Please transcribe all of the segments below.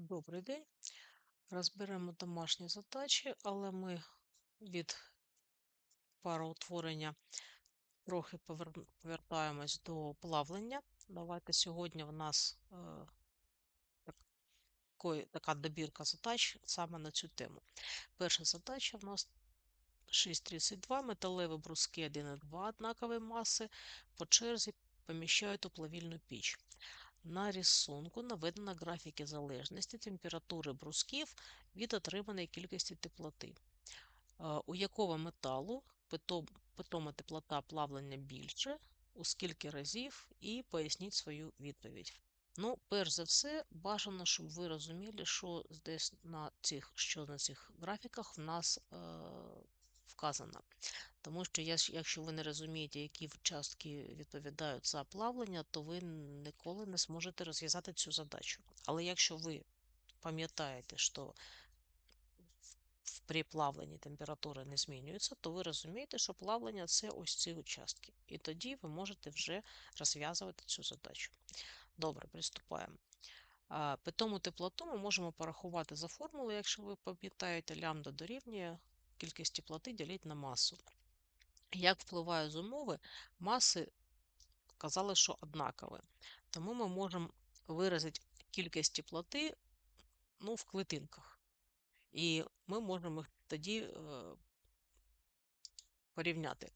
Добрий день. Розберемо домашні задачі, але ми від пароутворення трохи повертаємось до плавлення. Давайте сьогодні в нас е, така добірка задач саме на цю тему. Перша задача в нас 6.32. Металеві бруски 1,2 однакової маси по черзі поміщають у плавільну піч. На рисунку наведено графіки залежності температури брусків від отриманої кількості теплоти. Е, У якого металу питома теплота плавлення більше, у скільки разів, і поясніть свою відповідь. Ну, перш за все, бажано, щоб ви розуміли, що десь на цих, що на цих графіках в нас е, вказано. Тому що якщо ви не розумієте, які частки відповідають за плавлення, то ви ніколи не зможете розв'язати цю задачу. Але якщо ви пам'ятаєте, що при плавленні температура не змінюється, то ви розумієте, що плавлення це ось ці участки. І тоді ви можете вже розв'язувати цю задачу. Добре, приступаємо. Питому теплоту ми можемо порахувати за формулою, якщо ви пам'ятаєте, лямбда дорівнює кількість теплоти ділить на масу. Як впливає з умови, маси казали, що однакові. Тому ми можемо виразити кількість теплоти ну, в клітинках. І ми можемо їх тоді е, порівняти.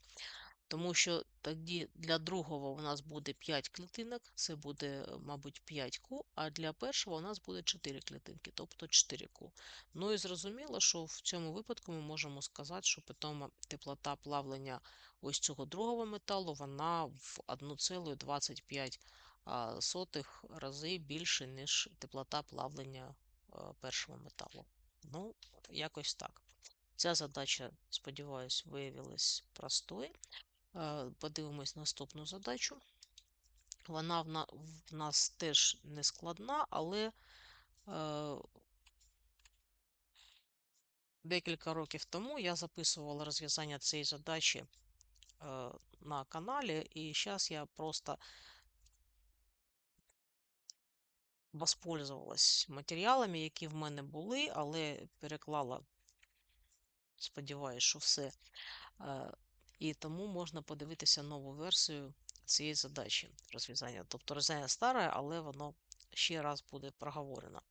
Тому що тоді для другого у нас буде 5 клітинок, це буде, мабуть, 5Q, а для першого у нас буде 4 клітинки, тобто 4Q. Ну і зрозуміло, що в цьому випадку ми можемо сказати, що питома теплота плавлення ось цього другого металу, вона в 1,25 рази більше, ніж теплота плавлення першого металу. Ну, якось так. Ця задача, сподіваюсь, виявилась простою. Е, Подивимось наступну задачу. Вона в нас теж не складна, але е, декілька років тому я записувала розв'язання цієї задачі е, на каналі, і зараз я просто воспользувалась матеріалами, які в мене були, але переклала, сподіваюся, що все. І тому можна подивитися нову версію цієї задачі розв'язання. Тобто розв'язання старе, але воно ще раз буде проговорено.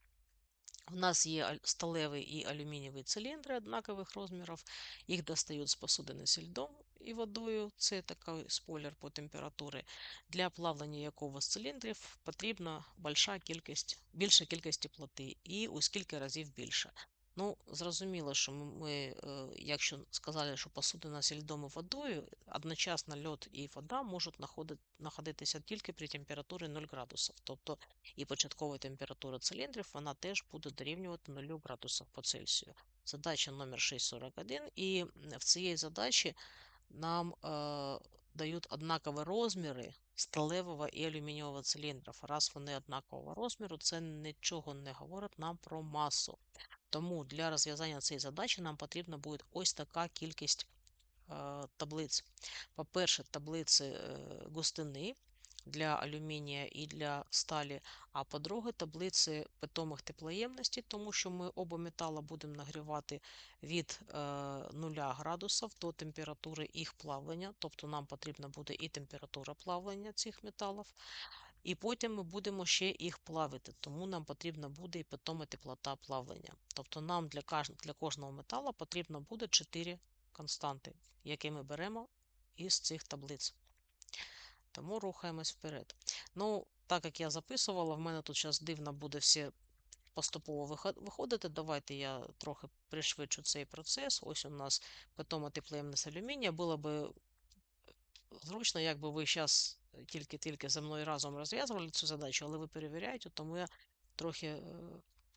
У нас є сталевий і алюмінієвий циліндри однакових розмірів. Їх достають з посудини зі льдом і водою. Це такий спойлер по температурі. Для плавлення якого з циліндрів потрібна більша кількість, більша кількість теплоти і у скільки разів більше. Ну, зрозуміло, що ми, е, якщо сказали, що посудина зі льдом і водою, одночасно льод і вода можуть знаходитися тільки при температурі 0 градусів. Тобто і початкова температура циліндрів вона теж буде дорівнювати 0 градусів по Цельсію. Задача номер 641, і в цій задачі нам е, дають однакові розміри сталевого і алюмінієвого циліндрів. Раз вони однакового розміру, це нічого не говорить нам про масу. Тому для розв'язання цієї задачі нам потрібна буде ось така кількість е, таблиць. По-перше, таблиці е, густини для алюмінія і для сталі, а по-друге, таблиці питомих теплоємностей, тому що ми оба метала будемо нагрівати від е, 0 градусів до температури їх плавлення, тобто нам потрібна буде і температура плавлення цих металів, і потім ми будемо ще їх плавити, тому нам потрібна буде і питома теплота плавлення. Тобто нам для, для кожного метала потрібно буде 4 константи, які ми беремо із цих таблиць. Тому рухаємось вперед. Ну, так як я записувала, в мене тут зараз дивно буде все поступово виходити. Давайте я трохи пришвидшу цей процес. Ось у нас питома теплоємність алюмінія. Було би зручно, якби ви зараз тільки-тільки зі мною разом розв'язували цю задачу, але ви перевіряєте, тому я трохи е,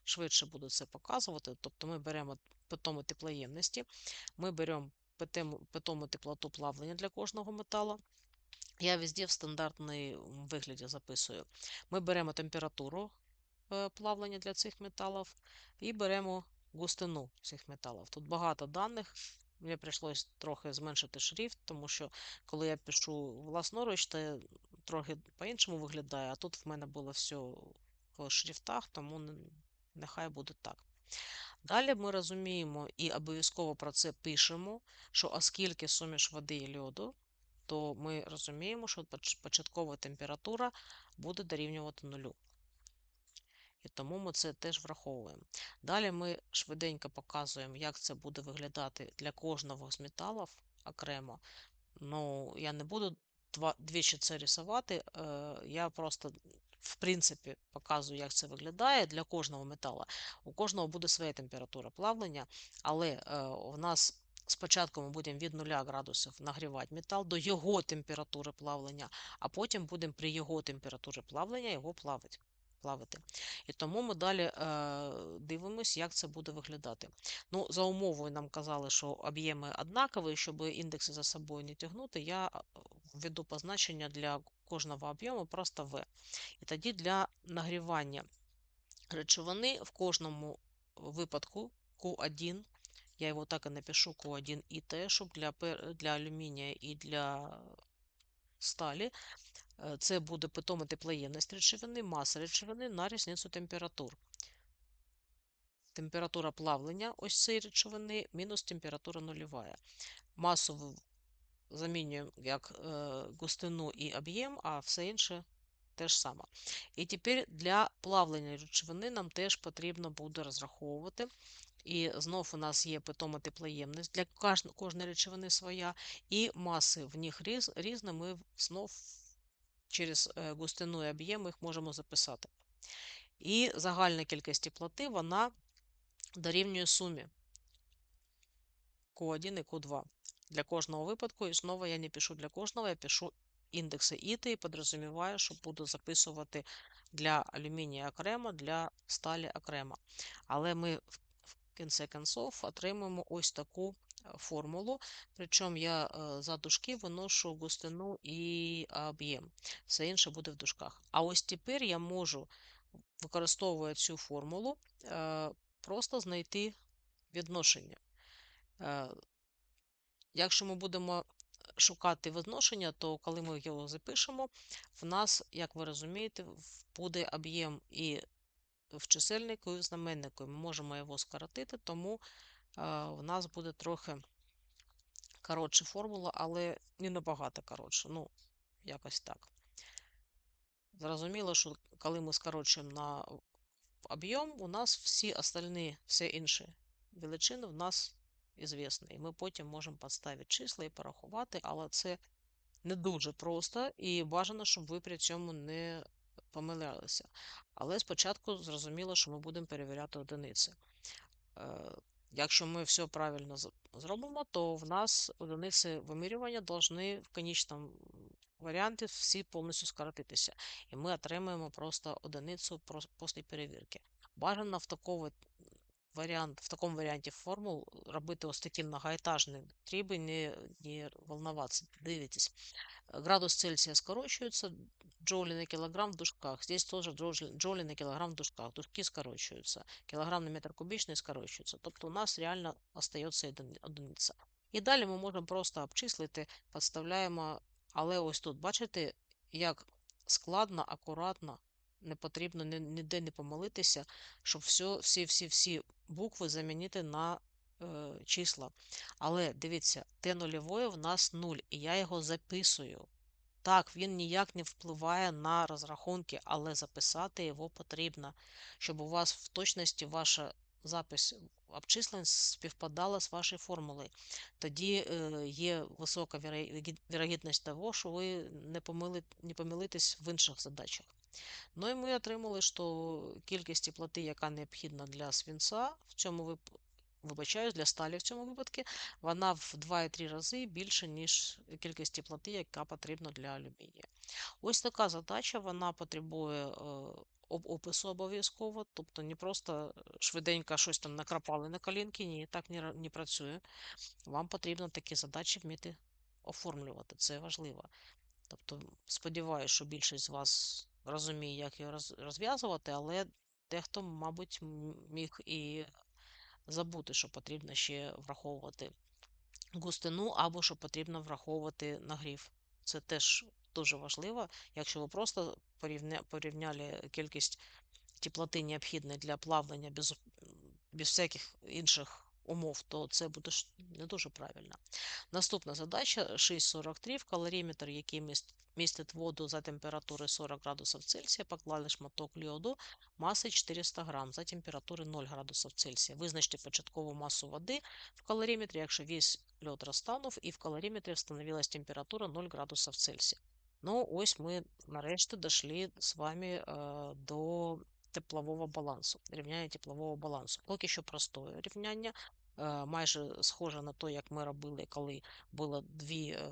швидше буду це показувати. Тобто ми беремо питому теплоємності, ми беремо питому теплоту плавлення для кожного металу. Я везде в стандартній вигляді записую. Ми беремо температуру е, плавлення для цих металів і беремо густину цих металів. Тут багато даних. Мені прийшлось трохи зменшити шрифт, тому що коли я пишу власноруч, то трохи по-іншому виглядає, а тут в мене було все в шрифтах, тому Нехай буде так. Далі ми розуміємо і обов'язково про це пишемо, що оскільки суміш води і льоду, то ми розуміємо, що початкова температура буде дорівнювати нулю. І тому ми це теж враховуємо. Далі ми швиденько показуємо, як це буде виглядати для кожного з металів окремо. Ну, я не буду двічі це рисувати, е, я просто, в принципі, показую, як це виглядає для кожного металу. У кожного буде своя температура плавлення, але е, у нас спочатку ми будемо від 0 градусів нагрівати метал до його температури плавлення, а потім будемо при його температурі плавлення його плавити плавати. І тому ми далі е, дивимося, як це буде виглядати. Ну, За умовою нам казали, що об'єми однакові, щоб індекси за собою не тягнути, я введу позначення для кожного об'єму просто В. І тоді для нагрівання речовини в кожному випадку Q1. Я його так і напишу Q1 і Т, щоб для для алюмінія і для сталі Е, це буде питома теплоємність речовини, маса речовини на різницю температур. Температура плавлення ось цієї речовини мінус температура нульова. Масу замінюємо як е, густину і об'єм, а все інше теж саме. І тепер для плавлення речовини нам теж потрібно буде розраховувати. І знов у нас є питома теплоємність для кожної речовини своя, і маси в них різні, ми знов через е, густину і об'єм їх можемо записати. І загальна кількість теплоти вона дорівнює сумі Q1 і Q2. Для кожного випадку, і знову я не пишу для кожного, я пишу індекси ІТ і підрозуміваю, що буду записувати для алюмінія окремо, для сталі окремо. Але ми в кінці концов отримуємо ось таку формулу, причому я е, за дужки виношу густину і об'єм. Все інше буде в дужках. А ось тепер я можу, використовуючи цю формулу, е, просто знайти відношення. Е, якщо ми будемо шукати відношення, то коли ми його запишемо, в нас, як ви розумієте, буде об'єм і в чисельнику, і в знаменнику. Ми можемо його скоротити, тому в нас буде трохи коротша формула, але не набагато коротше. Ну, якось так. Зрозуміло, що коли ми скорочуємо на об'єм, у нас всі остальні, всі інші величини в нас ізвісні. І ми потім можемо підставити числа і порахувати, але це не дуже просто і бажано, щоб ви при цьому не помилялися. Але спочатку зрозуміло, що ми будемо перевіряти одиниці. Якщо ми все правильно зробимо, то в нас одиниці вимірювання повинні в конічному варіанті всі повністю скоротитися. І ми отримаємо просто одиницю після перевірки. Бажано в такому варіант, в такому варіанті формул робити ось такі многоетажні триби, не, не волноватися. Дивитесь, градус Цельсия скорочується, джоули на килограмм в дужках. Здесь тоже джоули на килограмм в дужках. Дужки скорочуються. Кілограм на метр кубічний скорочується. Тобто у нас реально остається одиниця. І далі ми можемо просто обчислити, підставляємо. Але ось тут, бачите, як складно, акуратно, не потрібно ніде не помилитися, щоб всі-всі-всі букви замінити на е, числа. Але дивіться, Т нульової в нас 0, і я його записую. Так, він ніяк не впливає на розрахунки, але записати його потрібно, щоб у вас в точності ваша запис обчислень співпадала з вашою формулою. Тоді е, є висока вірогідність того, що ви не помилите, не помилитесь в інших задачах. Ну і ми отримали, що кількість теплоти, яка необхідна для свинця, в цьому випадку вибачаюсь, для сталі в цьому випадку, вона в 2-3 рази більше, ніж кількість теплоти, яка потрібна для алюмінія. Ось така задача вона потребує е, опису обов'язково, тобто не просто швиденько щось там накрапали на колінки, ні, так не, не працює. Вам потрібно такі задачі вміти оформлювати, це важливо. Тобто, сподіваюся, що більшість з вас розуміє, як його розв'язувати, але дехто, мабуть, міг і забути, що потрібно ще враховувати густину, або що потрібно враховувати нагрів. Це теж дуже важливо. Якщо ви просто порівняли кількість теплоти необхідної для плавлення без, без всяких інших умов, то це буде не дуже правильно. Наступна задача 6.43. В калоріметр, який містить воду за температури 40 градусів Цельсія, поклали шматок льоду маси 400 грам за температури 0 градусів Цельсія. Визначте початкову масу води в калоріметрі, якщо весь льод розтанув, і в калоріметрі встановилась температура 0 градусів Цельсія. Ну, ось ми нарешті дійшли з вами е, до теплового балансу, рівняння теплового балансу. Поки що простое рівняння, е, майже схоже на те, як ми робили, коли було дві е,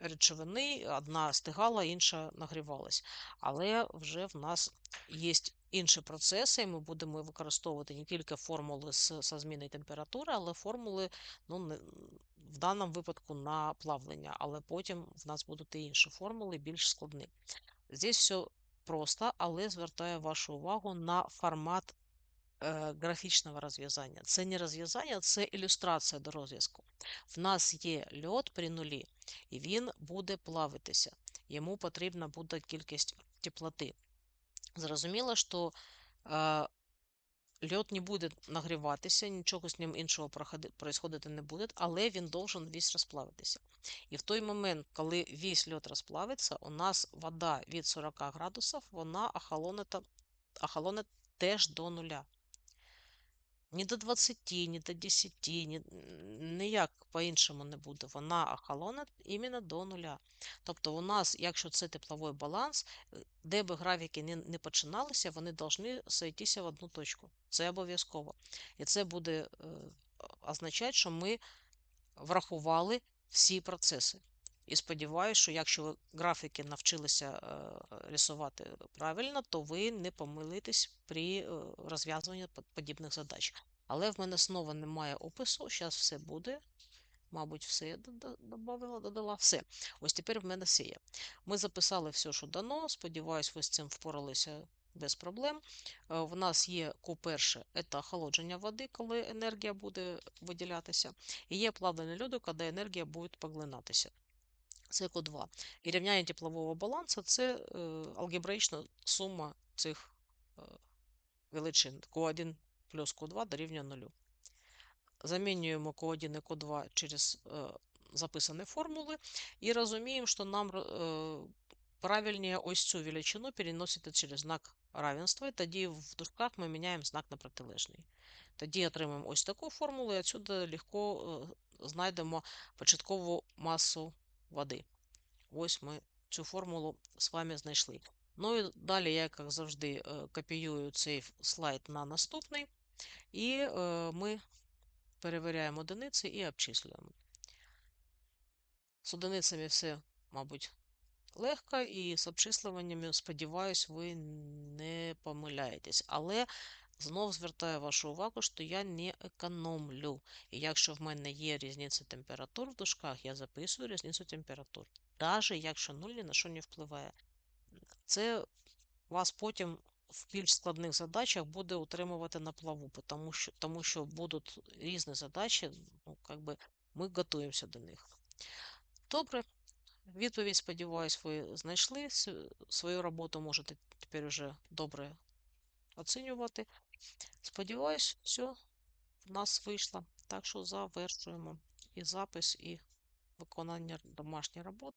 речовини, одна стигала, інша нагрівалась. Але вже в нас є інші процеси, і ми будемо використовувати не тільки формули з, з зміною температури, але формули ну, в даному випадку на плавлення, але потім в нас будуть і інші формули більш складні. Здесь все просто, але звертаю вашу увагу на формат е, графічного розв'язання. Це не розв'язання, це ілюстрація до розв'язку. В нас є льод при нулі, і він буде плавитися. Йому потрібна буде кількість теплоти. Зрозуміло, що льод не буде нагріватися, нічого з ним іншого происходити не буде, але він должен весь розплавитися. І в той момент, коли весь льод розплавиться, у нас вода від 40 градусів, вона охолоне теж до нуля. Ні до 20, ні до 10, ні, ніяк по-іншому не буде. Вона охолоне іменно до нуля. Тобто, у нас, якщо це тепловий баланс, де би графіки не, не починалися, вони повинні сойтися в одну точку. Це обов'язково. І це буде е, означати, що ми врахували всі процеси. І сподіваюся, що якщо ви графіки навчилися е, рисувати правильно, то ви не помилитесь при е, розв'язуванні подібних задач. Але в мене знову немає опису, зараз все буде. Мабуть, все я додала, додала. Все. Ось тепер в мене все є. Ми записали все, що дано. Сподіваюсь, ви з цим впоралися без проблем. Е, в нас є Q1 це охолодження води, коли енергія буде виділятися. І є плавлення льоду, коли енергія буде поглинатися. Це Q2. І рівняння теплового балансу це е, алгебраїчна сума цих е, величин Q1 плюс Q2 дорівнює 0. Замінюємо Q1 і Q2 через е, записані формули і розуміємо, що нам е, правильніше ось цю величину переносити через знак равенства, і тоді в дужках ми міняємо знак на протилежний. Тоді отримаємо ось таку формулу, і відсюди легко е, знайдемо початкову масу води. Ось ми цю формулу з вами знайшли. Ну і далі я, як завжди, е, копіюю цей слайд на наступний, і е, ми перевіряємо одиниці і обчислюємо. З одиницями все, мабуть, легко, і з обчислюваннями, сподіваюсь, ви не помиляєтесь. Але знов звертаю вашу увагу, що я не економлю. І якщо в мене є різниця температур в дужках, я записую різницю температур. Навіть якщо нуль ні на що не впливає. Це вас потім в більш складних задачах буде утримувати на плаву, тому що тому що будуть різні задачі, ну, как би ми готуємося до них. Добре, відповідь, сподіваюсь, ви знайшли. Свою роботу можете тепер вже добре оцінювати. Сподіваюсь, все в нас вийшло. Так що завершуємо і запис, і виконання домашньої роботи.